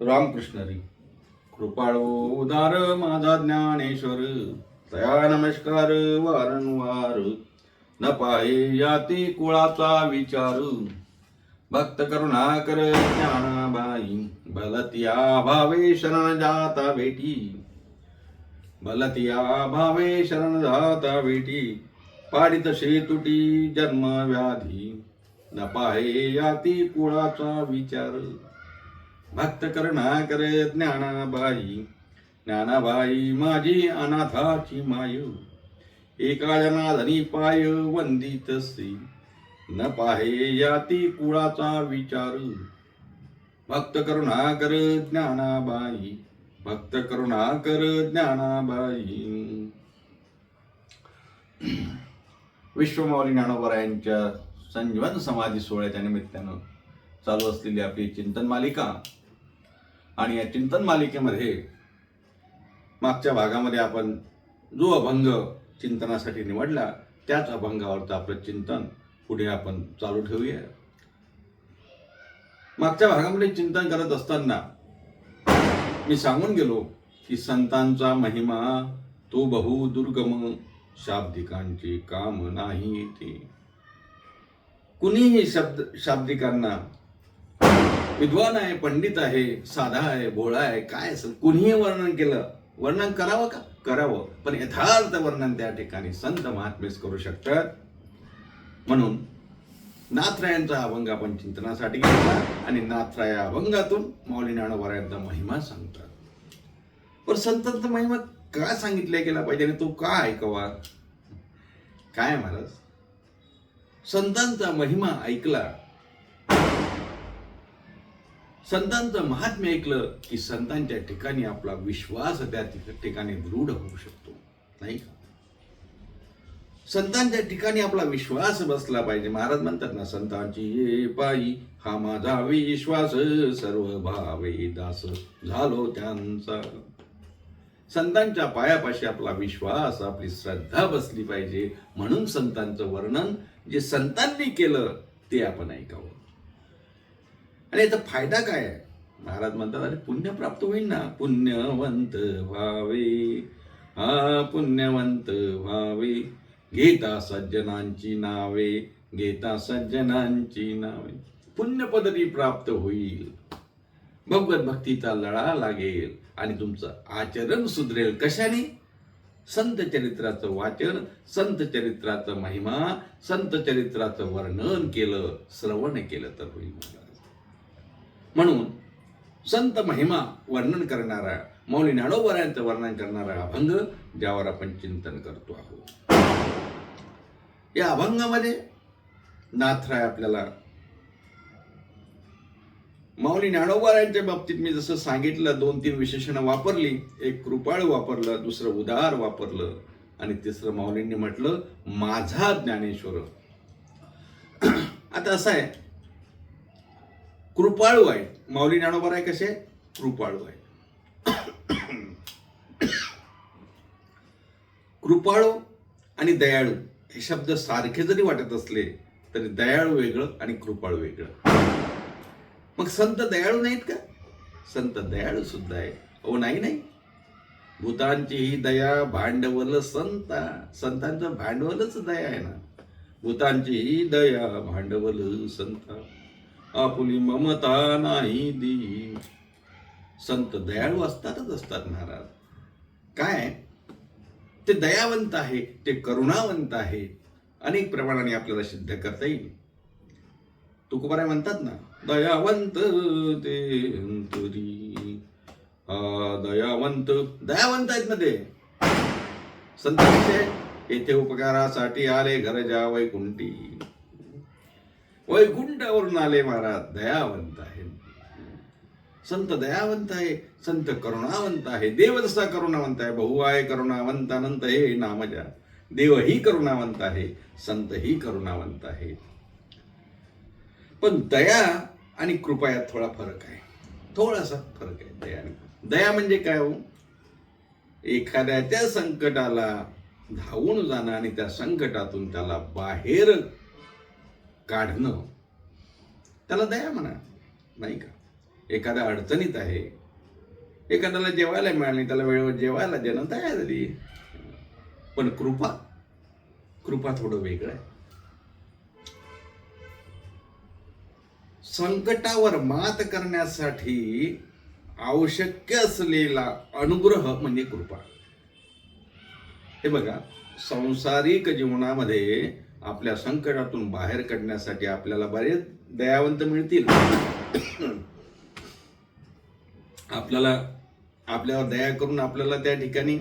रामकृष्ण कृपाळो उदार माझा ज्ञानेश्वर। तया नमस्कार वारंवार। न पाहे याती कुळाचा विचार। भक्त करुणाकर ज्ञानाबाई। बलतिया भावे शरण जाता भेटी। बलतिया भावे शरण जाता भेटी। पाडित तुटी जन्म व्याधी। न पाहे याती कुळाचा विचार। भक्त करणा करे ज्ञानाबाई. ज्ञानाबाई माझी अनाथाची माय. एका जनाधनी पाय वंदितसी न पाहे याती कुळाचा विचार. भक्त करुणा कर ज्ञानाबाई. भक्त करुणा कर ज्ञानाबाई. विश्वमौली ज्ञानोबरायांच्या संजीवन समाधी सोहळ्याच्या निमित्तानं चालू असलेली आपली चिंतन मालिका आणि या चिंतन मालिकेमध्ये मागच्या भागामध्ये आपण जो अभंग चिंतनासाठी निवडला त्याच अभंगावरचं आपलं चिंतन पुढे आपण चालू ठेवूया. मागच्या भागामध्ये चिंतन करत असताना मी सांगून गेलो की संतांचा महिमा तो बहु दुर्गम शाब्दिकांची काम नाही ते. कुणीही शब्द शाब्दिकांना विद्वान आहे पंडित आहे साधा आहे भोळा आहे काय असेल कुणीही वर्णन केलं वर्णन करावं का? करावं. पण यथार्थ वर्णन त्या ठिकाणी संत महात्मेस करू शकतात. म्हणून नाथरायांचा अभंग आपण चिंतनासाठी घेतला आणि नाथराया अभंगातून माऊली ज्ञानोबरायांचा महिमा सांगतात. पण संतांचा महिमा का सांगितला गेला पाहिजे आणि तो का ऐकावा? काय महाराज? संतांचा महिमा ऐकला संतांचं महात्म्य ऐकलं की संतांच्या ठिकाणी आपला विश्वास त्या ठिकाणी दृढ होऊ शकतो नाही का? संतांच्या ठिकाणी आपला विश्वास बसला पाहिजे. महाराज म्हणतात ना संतांची ये पायी हा माझा विश्वास सर्व भावे दास झालो त्यांचा. संतांच्या पायापाशी आपला विश्वास आपली श्रद्धा बसली पाहिजे. म्हणून संतांचं वर्णन जे संतांनी केलं ते आपण ऐकावं. आणि याचा फायदा काय आहे? महाराज म्हणतात अरे पुण्य प्राप्त होईल ना. पुण्यवंत व्हावे. हा पुण्यवंत व्हावे. घेता सज्जनांची नावे. घेता सज्जनांची नावे. पुण्य पदवी प्राप्त होईल. भगवत भक्तीचा लढा लागेल. आणि तुमचं आचरण सुधरेल. कशाने? संत चरित्राचं वाचन संत चरित्राचं महिमा संत चरित्राचं वर्णन केलं श्रवण केलं तर होईल. म्हणून संत महिमा वर्णन करणारा मौली ज्ञानोबरायांचं वर्णन करणारा अभंग ज्यावर आपण चिंतन करतो आहोत. या अभंगामध्ये नाथराय आपल्याला माऊली ज्ञानोबरायांच्या बाबतीत मी जसं सांगितलं दोन तीन विशेषणं वापरली एक कृपाळ वापरलं दुसरं उदार वापरलं आणि तिसरं माऊलींनी म्हटलं माझा ज्ञानेश्वर. आता असं आहे कृपाळू आहे माऊली ज्ञानोबर आहे कसे? कृपाळू आहे कृपाळू आणि दयाळू हे शब्द सारखे जरी वाटत असले तरी दयाळू वेगळं आणि कृपाळू वेगळं. मग संत दयाळू नाहीत का? संत दयाळू सुद्धा आहे अहो नाही नाही. भूतांची ही दया भांडवल संता. संतांचं भांडवलच दया आहे ना. भूतांची ही दया भांडवल संता. आपुली ममता नाही दी. संत दयाळू असतातच असतात महाराज. काय? ते दयावंत आहे ते करुणावंत आहे. अनेक प्रमाणाने आपल्याला सिद्ध करता येईल. तुकोबाराय म्हणतात ना दयावंत ते अंतरी. दयावंत दयावंत आहेत ना ते. संत येथे उपकारासाठी आले घर जा वैकुंठी वैकुंठावरून आले महाराज दयावंत आहे. संत दयावंत आहे संत करुणावंत आहे देव जसा करुणावंत आहे बहु आहे करुणावंत अनंत हे नामजा देव ही करुणावंत आहे संत ही करुणावंत आहे. पण दया आणि कृपायात थोडा फरक आहे. थोडासा फरक आहे दया आणि दया म्हणजे काय हो? एखाद्याच्या संकटाला धावून जाणं आणि त्या संकटातून त्याला बाहेर काढणं. त्याला दया म्हणा नाही का? एखाद्या अडचणीत आहे एखाद्याला जेवायला मिळालं त्याला वेळेवर जेवायला देणं तयार. झाली पण कृपा कृपा थोडं वेगळं आहे. संकटावर मात करण्यासाठी आवश्यक असलेला अनुग्रह म्हणजे कृपा. हे बघा सांसारिक जीवनामध्ये आपल्या संकटातून बाहेर काढण्यासाठी आपल्याला बरेच दयावंत मिळतील. आपल्याला आपल्यावर दया करून आपल्याला त्या ठिकाणी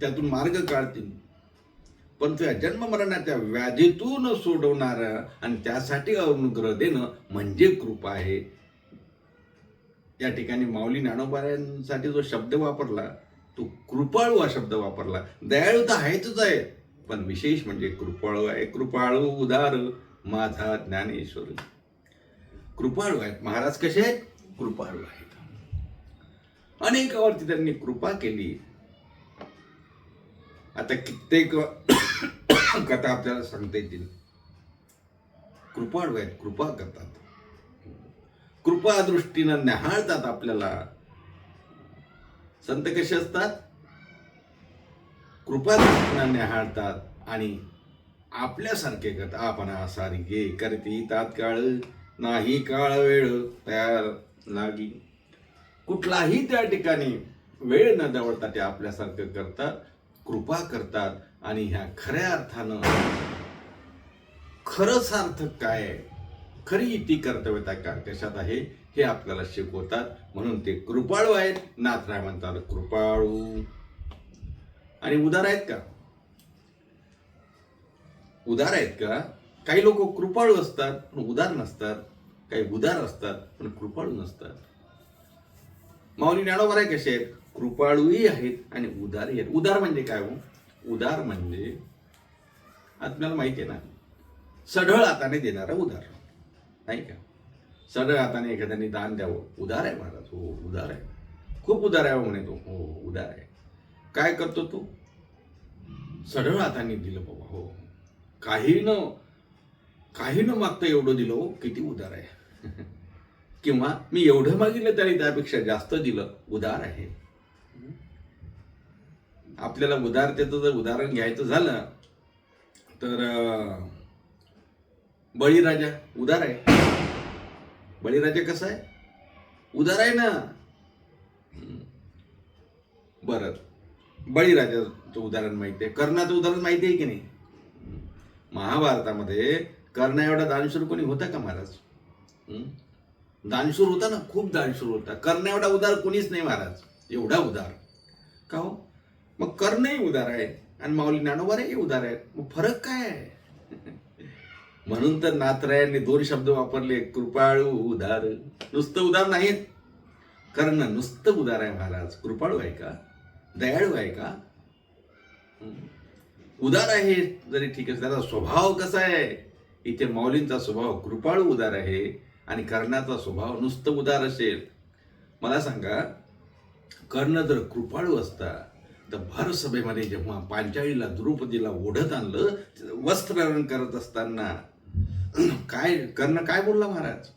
त्यातून मार्ग काढतील. पण त्या जन्ममरणाच्या व्याधीतून सोडवणार आणि त्यासाठी अनुग्रह देणं म्हणजे कृपा आहे. या ठिकाणी माऊली ज्ञानोबाऱ्यांसाठी जो शब्द वापरला तो कृपाळू हा शब्द वापरला. दयाळू तर आहेतच आहे. पण विशेष म्हणजे कृपाळू आहे. कृपाळू उदार माझा ज्ञानेश्वर. कृपाळू आहेत. महाराज कसे आहेत? कृपाळू आहेत. अनेकावरती त्यांनी कृपा केली. आता कित्येक कथा आपल्याला सांगता येतील. कृपाळू आहेत. कृपा करतात. कृपा दृष्टीनं न्याहाळतात आपल्याला. संत कसे असतात? कृपा दृष्टीनं न्याहाळतात आणि आपल्यासारखे करतात आपण सारखे करती तात्काळ. नाही काळ वेळ तयार लागी. कुठलाही त्या ठिकाणी वेळ न दवडता ते आपल्यासारखं करतात कृपा करतात आणि ह्या खऱ्या अर्थानं खरं सार्थक काय आहे? खरी ती कर्तव्यता का कशात आहे हे आपल्याला शिकवतात. म्हणून ते कृपाळू आहेत. नाथराय म्हणतात कृपाळू. आणि उदार आहेत का? उदार आहेत का? काही लोक कृपाळू असतात पण उदार नसतात. काही उदार असतात पण कृपाळू नसतात. माऊली ज्ञानोबर आहे कसे आहेत? कृपाळूही आहेत आणि उदारही आहेत. उदार म्हणजे काय हो? उदार म्हणजे आपल्याला माहिती आहे ना सढळ हाताने देणारा उदार. नाही का? सढळ हाताने एखाद्याने दान द्यावं. उदार आहे महाराज. हो उदार आहे. खूप उदार आहे हो म्हणे तो. हो उदार आहे. काय करतो तो? सढळ हाताने दिलं बाबा हो. काही न काही न मागता एवढं दिलं हो. किती उदार आहे. किंवा मी एवढं मागितलं तरी त्यापेक्षा जास्त दिलं उदार आहे. आपल्याला उदारतेचं जर उदाहरण घ्यायचं झालं तर बळीराजा उदार आहे. बळीराजा कसा आहे? उदार आहे ना? बरं. बळीराजाचं उदाहरण माहिती आहे. कर्णाचं उदाहरण माहिती आहे की नाही? महाभारतामध्ये कर्ण एवढा दानशूर कोणी होता का महाराज? दानशूर होता ना? खूप दानशूर होता. कर्ण एवढा उदार कोणीच नाही महाराज. एवढा उदार. का हो? मग कर्णही उदार आहे आणि माऊली नानोबारही उदार आहे मग फरक काय आहे? म्हणून तर नाथरायांनी दोन शब्द वापरले कृपाळू उदार. नुसतं उदार नाहीत कर्ण नुसतं उदार आहे महाराज. कृपाळू आहे का? दयाळू आहे का? उदार आहे जरी ठीक आहे त्याचा स्वभाव कसा आहे? इथे माऊलींचा स्वभाव कृपाळू उदार आहे आणि कर्णाचा स्वभाव नुसतं उदार असेल. मला सांगा कर्ण जर कृपाळू असता तर भर सभेमध्ये जेव्हा पांचाळीला द्रौपदीला ओढत आणलं वस्त्रहरण करत असताना काय कर्ण काय बोलला महाराज?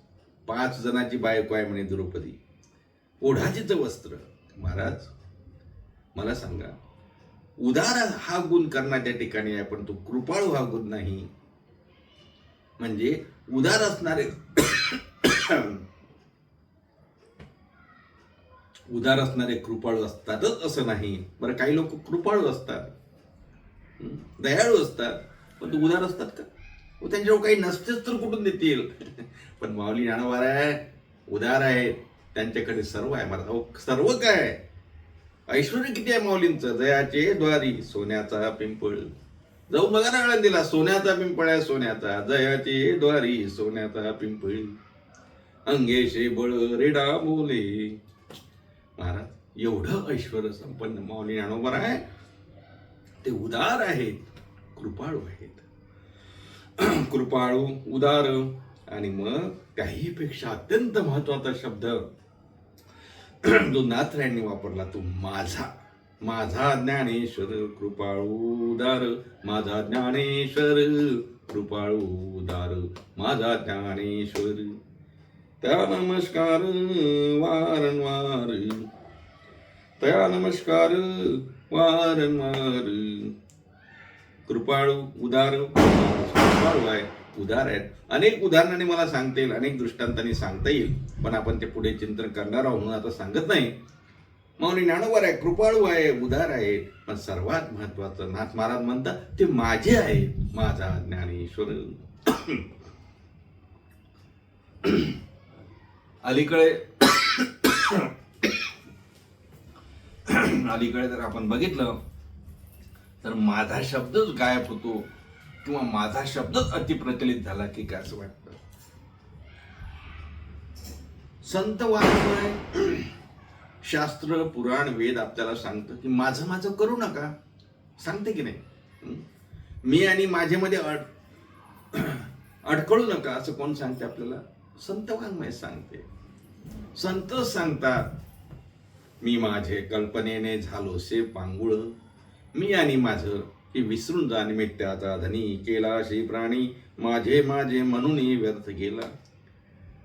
पाच जणाची बायको आहे म्हणे द्रौपदी. ओढाचीच वस्त्र. महाराज मला सांगा उदार हा गुण कर्णाच्या ठिकाणी आहे पण तो कृपाळू हा गुण नाही. म्हणजे उदार असणारे उदार असणारे कृपाळू असतातच असं नाही. बरं काही लोक कृपाळू असतात. दयाळू असतात. पण ते उदार असतात का? हो, त्यांच्यावर त्यांच्याजवळ काही नसतेच तर कुठून देतील? पण माऊली ज्ञानवार आहे उदार आहे त्यांच्याकडे सर्व आहे. मला अहो, सर्व काय ऐश्वर्य किती आहे माऊलींचं? जयाचे द्वारी सोन्याचा पिंपळ. जाऊ बघा ना दिला सोन्याचा पिंपळ आहे सोन्याचा. जयाचे द्वारी सोन्याचा पिंपळ. अंगेशे बळ रेडा बोले महाराज एवढं ऐश्वर संपन्न माऊली ज्ञानोबर आहे. ते उदार आहेत कृपाळू आहेत. कृपाळू उदार आणि मग त्याहीपेक्षा अत्यंत महत्त्वाचा शब्द जो नाथरायांनी वापरला तो माझा. माझा ज्ञानेश्वर कृपाळूदार माझा ज्ञानेश्वर कृपाळू उदार. माझा ज्ञानेश्वर. त्या नमस्कार वारंवार. त्या नमस्कार वारंवार. कृपाळू उदार. कृपाळू आहे. उदार आहेत. अनेक उदाहरणाने मला सांगता येईल अनेक दृष्टांतांनी सांगता येईल पण आपण ते पुढे चिंतन करणार आहोत म्हणून आता सांगत नाही. माऊली ज्ञानोबर आहे कृपाळू आहे उदार आहे पण सर्वात महत्वाचं नाथ महाराज म्हणतात ते माझे आहे माझा ज्ञानेश्वर. अलीकडे अलीकडे जर आपण बघितलं तर माझा शब्दच गायब होतो. किंवा माझा शब्दच अतिप्रचलित झाला की काय असं वाटतं? संत वाङ्मय शास्त्र पुराण वेद आपल्याला सांगतं की माझं माझं करू नका. सांगते की नाही? मी आणि माझ्यामध्ये अड अडकळू नका असं कोण सांगते आपल्याला? संत वाङ्मय सांगते. संत सांगतात मी माझे कल्पनेने झालो से पांगुळ. मी आणि माझं की विसरून जा निमित्ताचा धनी केला श्री प्राणी माझे माझे म्हणून व्यर्थ गेला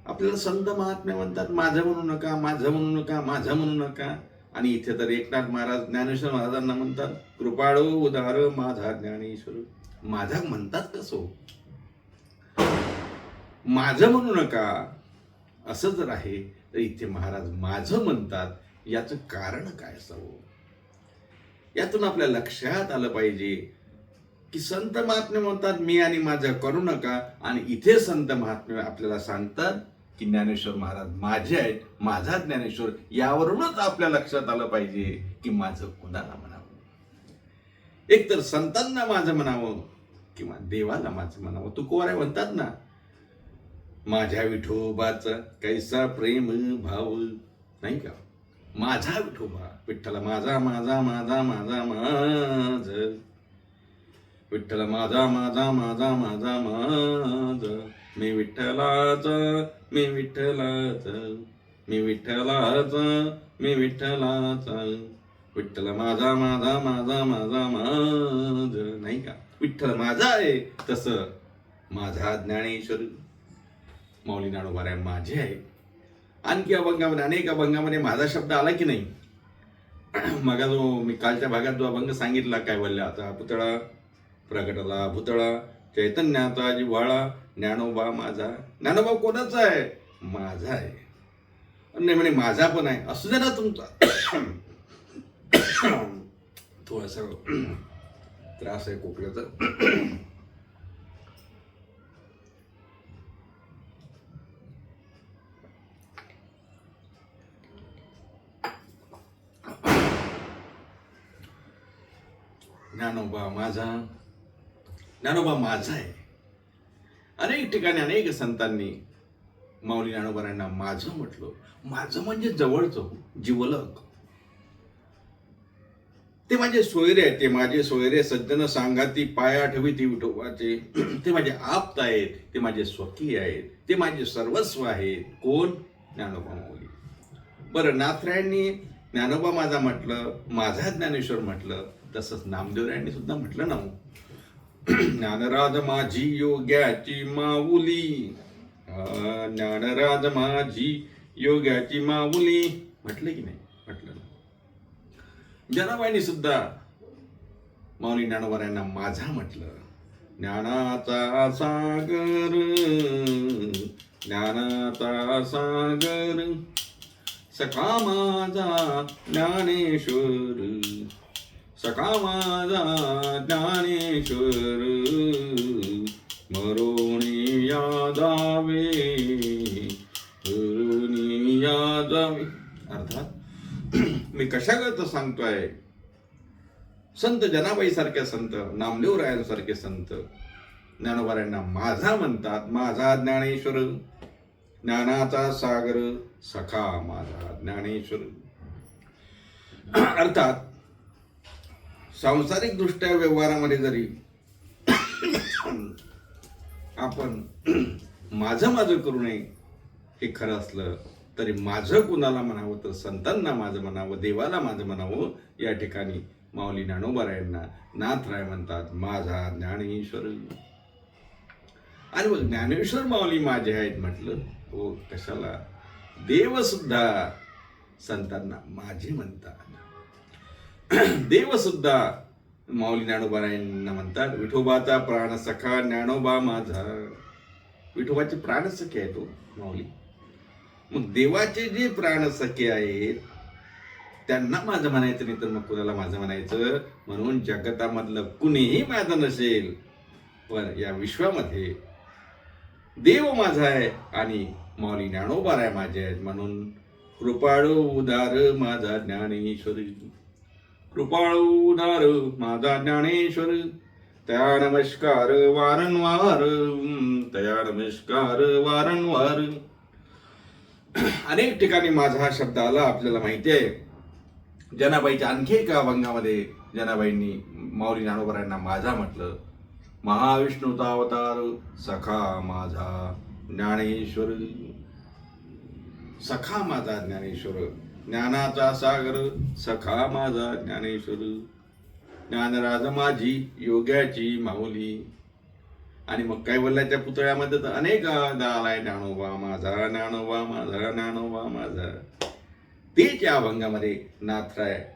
आपल्याला संत महात्मे म्हणतात माझं म्हणू नका माझं म्हणू नका माझं म्हणू नका. आणि इथे तर एकनाथ महाराज ज्ञानेश्वर महाराजांना म्हणतात कृपाळू उदार माझा ज्ञानेश्वर. माझा म्हणतात कसो हो? माझं म्हणू नका. असं जर आहे तर इथे महाराज माझं म्हणतात याचं कारण काय असावं हो? यातून आपल्या लक्षात आलं पाहिजे की संत महात्मे म्हणतात मी आणि माझं करू नका. आणि इथे संत महात्मे आपल्याला सांगतात की ज्ञानेश्वर महाराज माझे आहेत माझा ज्ञानेश्वर. यावरूनच आपल्या लक्षात आलं पाहिजे की माझं कुणाला म्हणावं? एक तर संतांना माझं म्हणावं किंवा देवाला माझं म्हणावं. तू कोऱ्या म्हणतात ना माझ्या विठोबाचा कैसा प्रेम भाव नाही का? माझा विठोबा विठ्ठला माझा माझा माझा माझा माझ. विठ्ठल माझा माझा माझा माझा माझ. मी विठ्ठलाच मी विठ्ठलाच. मी विठ्ठलाच मी विठ्ठलाच. विठ्ठल माझा माझा माझा माझा माझ. नाही का? विठ्ठल माझा आहे तसं. माझा ज्ञानेश्वर. माऊली नाडोबाऱ्या माझे आहे. आणखी अभंगामध्ये अनेक अभंगामध्ये माझा शब्द आला की नाही? मगा जो मी कालच्या भागात जो अभंग सांगितला काय बोलला? आता पुतळा प्रगटला भुतळा चैतन्याचा जिव्हाळा ज्ञानोबा माझा. ज्ञानोबा कोणाचा आहे? माझा आहे. नाही म्हणे माझा पण आहे. असू दे ना तुमचा. थोडासा त्रास आहे कोकड्याचा ज्ञानोबा माझा ज्ञानोबा माझा आहे. अनेक ठिकाणी अनेक संतांनी माऊली ज्ञानोबारांना माझं म्हटलं. माझं म्हणजे जवळचं जिवलक ते माझे सोयरे आहेत ते माझे सोयरे सज्जन सांगाती पाया ठेवी ती विठोबाचे. ते माझे आप्त आहेत ते माझे स्वकीय आहेत ते माझे सर्वस्व आहेत. कोण? ज्ञानोबा माऊली. बरं नाथरायांनी ज्ञानोबा माझा म्हटलं माझा ज्ञानेश्वर म्हटलं तसंच नामदेवरायांनी सुद्धा म्हटलं ना ज्ञानराज माझी योग्याची माऊली. ज्ञानराज माझी योग्याची माऊली. म्हटलं की नाही? म्हटलं ना. जनाबाईंनी सुद्धा माऊली ज्ञानोबारायांना माझा म्हटलं. ज्ञानाचा सागर. ज्ञानाचा सागर. सखा माझा ज्ञानेश्वर. सखा माझा ज्ञानेश्वर मरोणी यादावे मरोणी यादावे अर्थात मी कशाकरता सांगतोय? संत जनाबाई सारख्या संत नामदेव रायांसारखे संत ज्ञानोबाऱ्यांना माझा म्हणतात माझा ज्ञानेश्वर. ज्ञानाचा सागर सखा माझा ज्ञानेश्वर. अर्थात सांसारिक दृष्ट्या व्यवहारामध्ये जरी आपण माझं माझं करू नये हे खरं असलं तरी माझं कुणाला म्हणावं तर संतांना माझं म्हणावं देवाला माझं म्हणावं या ठिकाणी माऊली ज्ञानोबारायांना नाथराय म्हणतात माझा ज्ञानेश्वर. आणि मग ज्ञानेश्वर माऊली माझे आहेत म्हटलं हो कशाला? देवसुद्धा संतांना माझे म्हणतात. देव सुद्धा माऊली ज्ञानोबारायांना म्हणतात विठोबाचा प्राण सखा ज्ञानोबा माझा विठोबाचे प्राण सखे आहे तो माऊली मग देवाचे जे प्राण सखे आहेत त्यांना माझं म्हणायचं नाही तर मग कुणाला माझं म्हणायचं म्हणून जगतामधलं कुणीही माझं नसेल पण या विश्वामध्ये देव माझा आहे आणि माऊली ज्ञानोबार आहे माझे आहेत म्हणून कृपाळू उदार माझा ज्ञानेश्वरी कृपाळू माझा ज्ञानेश्वर. त्या नमस्कार वारंवार. तया नमस्कार वारंवार. अनेक ठिकाणी माझा हा शब्द आला आपल्याला माहिती आहे. जनाबाईच्या आणखी एका अभंगामध्ये जनाबाईंनी माऊली ज्ञानोबरांना माझा म्हटलं महाविष्णूचा अवतार सखा माझा ज्ञानेश्वर. सखा माझा ज्ञानेश्वर. ज्ञानाचा सागर सखा माझा ज्ञानेश्वर. ज्ञानराज माझी योग्याची माऊली. आणि मग कैवल्याच्या पुतळ्यामध्ये? तर अनेक आलाय ज्ञानोबा माझा ज्ञानोबा माझा ज्ञानोबा माझा. तेच या अभंगामध्ये नाथराय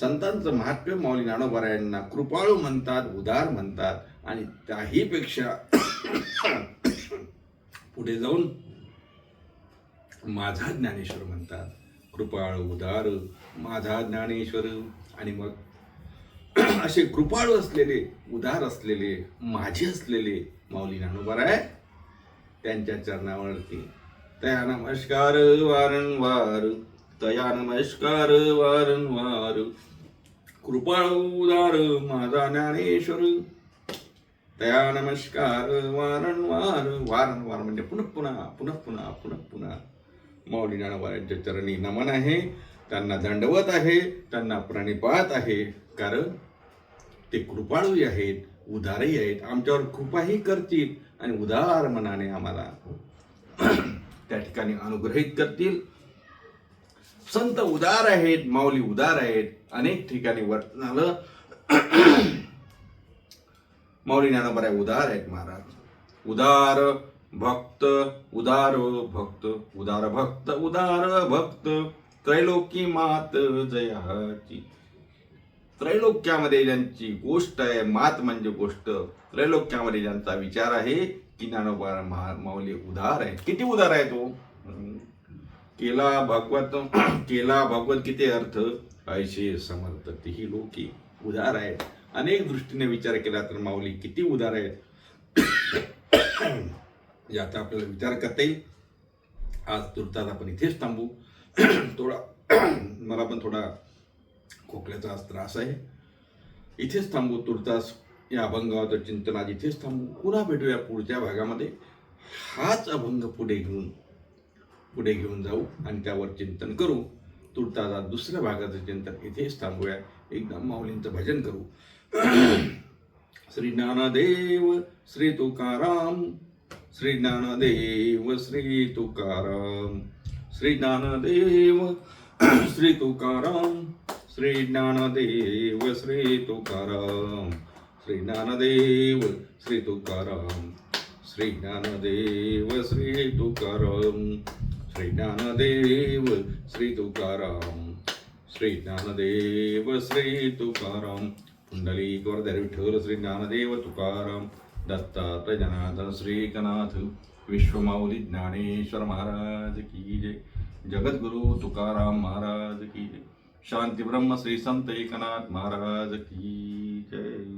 संतांचं महात्म्य माऊली ज्ञानोबारायांना कृपाळू म्हणतात उदार म्हणतात. आणि त्याही पेक्षा पुढे जाऊन माझा ज्ञानेश्वर म्हणतात. कृपाळ उदार माझा ज्ञानेश्वर आणि मग असे कृपाळू असलेले उदार असलेले माझे असलेले माऊली आहे त्यांच्या चरणावरती. तया नमस्कार वारंवार. तया नमस्कार वारंवार. कृपाळ उदार माझा ज्ञानेश्वर. तया नमस्कार वारंवार. वारंवार म्हणजे पुनः पुन्हा पुनः पुन्हा पुनः पुन्हा. माऊली ज्ञानोबायांच्या चरणी नमन आहे. त्यांना दंडवत आहे. त्यांना प्रणिपात आहे. कारण ते कृपाळूही आहेत उदारही आहेत आमच्यावर कृपाही करतील आणि उदार मनाने आम्हाला त्या ठिकाणी अनुग्रहित करतील. संत उदार आहेत माऊली उदार आहेत अनेक ठिकाणी वर्तन आलं माऊली ज्ञानोबा उदार आहेत महाराज. उदार भक्त उदार भक्त उदार भक्त उदार भक्त. त्रैलोकी मात जयाची त्रैलोक्यामध्ये ज्यांची गोष्ट आहे मात म्हणजे गोष्ट. त्रैलोक्यामध्ये ज्यांचा विचार आहे की ज्ञानोबा माऊली उदार आहे किती उदार आहे तो? केला भगवत केला भगवत किती अर्थ? ऐशे समर्थ तीही लोकी उदार आहेत. अनेक दृष्टीने विचार केला तर माऊली किती उदार आहेत? म्हणजे याचा आपल्याला विचार करता येईल. आज तुर्तास आपण इथेच थांबू. थोडा मला पण थोडा खोकल्याचा आज त्रास आहे. इथेच थांबू तुर्तास. या अभंगाचं चिंतन आज इथेच थांबू. पुन्हा भेटूया पुढच्या भागामध्ये. हाच अभंग पुढे घेऊन पुढे घेऊन जाऊ आणि त्यावर चिंतन करू. तुर्ताचा दुसऱ्या भागाचं चिंतन इथेच थांबूया. एकदम माऊलींचं भजन करू. श्री ज्ञानदेव श्री तुकाराम. श्री ज्ञानदेव श्री तुकाराम श्री ज्ञानदेव श्री तुकाराम श्री ज्ञानदेव श्री तुकाराम श्री ज्ञानदेव श्री तुकाराम श्री ज्ञानदेव श्री तुकाराम श्री ज्ञानदेव श्री तुकाराम श्री ज्ञानदेव श्री तुकाराम पुंडली गोरधर विठ्ठल श्री ज्ञानदेव तुकाराम। दत्तात्रय जनार्दन श्रीकनाथ विश्वमाऊली ज्ञानेश्वर महाराज की जय। जगद्गुरु तुकाराम महाराज की जय। शांति ब्रह्म श्री संत एकनाथ महाराज की जय।